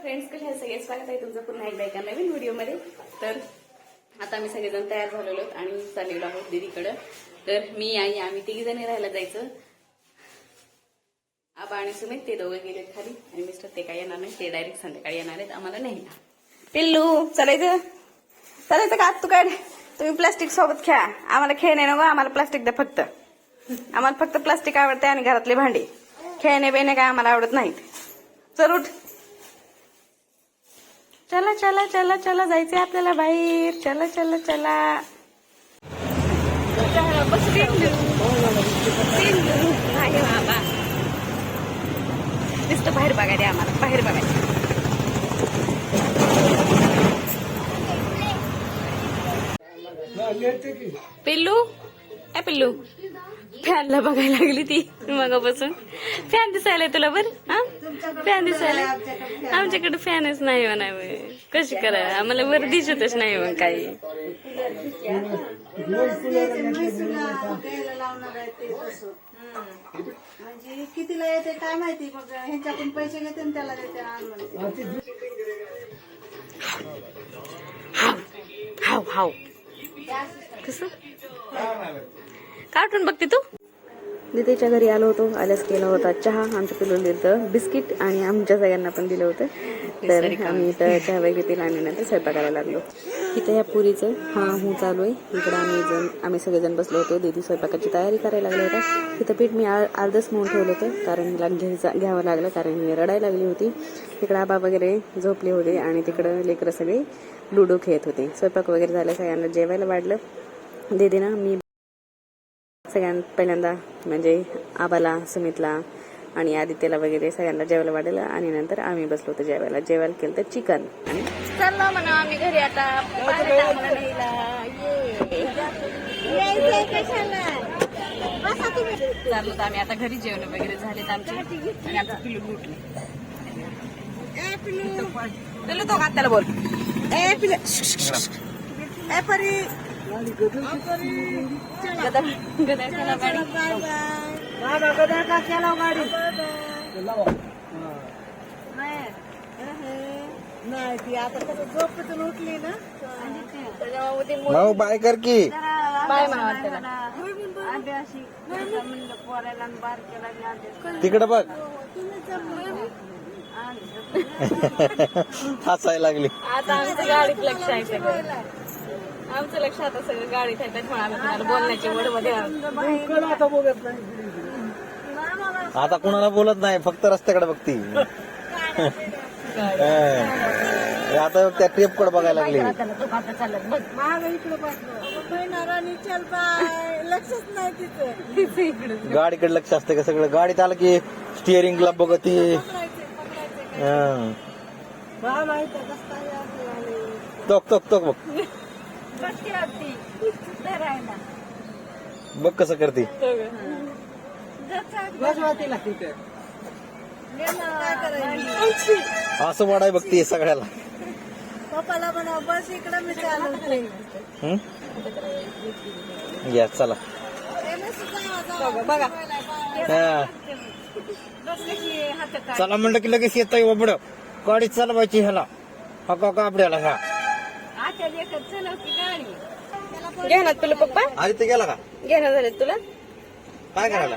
Friends कशा आहे सगळे स्वागत आहे. तुमचं पुन्हा एकदा एका नवीन व्हिडिओमध्ये. तर आता आम्ही सगळेजण तयार झालेलो आहोत आणि चाललेलो आहोत दीदीकडं. तर मी आई आम्ही तिघी जणी राहायला जायचं. आबा आणि सुमित ते दोघं गेलेत खाली. आणि मिस्टर ते काय येणार नाही. ते डायरेक्ट संध्याकाळी येणार आहेत. आम्हाला नाही पिल्लू चालायचं? चालायचं का? तू काय तुम्ही प्लास्टिक सोबत खेळा. आम्हाला खेळणे नको. आम्हाला प्लास्टिक द्या फक्त. आम्हाला फक्त प्लास्टिक आवडते आणि घरातले भांडे. खेळणे बेणे काय आम्हाला आवडत नाहीत. चल उठ. चला चला चला चला जायचंय आपल्याला बाहेर. चला चला चला. आहे नुसतं बाहेर बघायला आम्हाला बाहेर बघायचं पिल्लू? ए पिल्लू. फॅनला बघायला लागली ती मगापासून. फॅन दिसायला तुला बर हा? फॅन दिसायला आमच्याकडे फॅनच नाही हो कशी करा आम्हाला वर दिसतच नाही मग काही. म्हणजे कितीला येते काय माहिती मग ह्यांच्याकडून पैसे घेते त्याला देते आण हाव हाव. कस? कार्टून बघते तू? दिदीच्या घरी आलो होतो आल्यास केला होता चहा आमच्या पिलून दिलं बिस्किट आणि आमच्या सगळ्यांना पण दिलं होतं. तर आम्ही इथं चहा वगैरे पिला आणि नंतर स्वयंपाकाला लागलो. इथं या पुरीचं हा हू चालू आहे. इकडं आम्ही जण आम्ही सगळेजण बसलो होतो. दीदी स्वयंपाकाची तयारी करायला लागल्या होत्या. इथं पीठ मी आर- अर्धच म्हणून ठेवलं होतं कारण हिला घ्यायचं घ्यावं लागलं कारण मी रडायला लागली होती. इकडं आबा वगैरे झोपले होते आणि तिकडं लेकरं सगळे लुडो खेळत होते. स्वयंपाक वगैरे झालं सगळ्यांना जेवायला वाढलं. दीदीनं मी सगळ्यांत पहिल्यांदा म्हणजे आबाला सुमितला आणि आदित्यला वगैरे सगळ्यांना जेवायला वाढलं आणि नंतर आम्ही बसलो होतो जेवायला. जेवायला केलं तर चिकन. आणि चाललो म्हणा आम्ही घरी आता चाललो तर आम्ही आता घरी जेवण वगैरे झालेत आमचे. आणि आमचं पिलू लुटले पिलू तो हाताला बोल. ए पिले ए परी. गदा गदा चला गाडी बाबा गदा का. केला गाडी नाही ती आता कसं झोपेतून उठली ना भाऊ बाय कर की बाय तिकडे बघ. हसायला लागली. आता आमचं गाडीत लक्ष आहे आमचं लक्ष आता सगळं गाडीत आम्ही तुम्हाला बोलण्याच्या वडमध्ये आता कुणाला बोलत नाही फक्त रस्त्याकडे बघती. हं. आता त्या टेपकडे बघायला लागली. आता चालत बघ माग इकडे बघणार आणि चल बाय. लक्षच नाही तिचं. इकडे. गाडीकडे लक्ष असते का सगळं? गाडीत आलं की स्टिअरिंगला बघती. पकडायचे पकडायचे. हं. बा माहीत आहे कसं काय असं झालंय. तोक तोक तोक बघ. बसली होती? धरायला बघ कसं करते. असं वाढाय बघते सगळ्याला. पप्पाला म्हणा बस इकडं मी चालवते. हं? या चला. बघा. हं. चला म्हणलं की लगेच येत उबड गाडी चालवायची ह्याला. हा का कापड्याला ह्या घेणार तुला पप्पा? आधी ते गेला का? घेणार झाले तुला? काय करायला?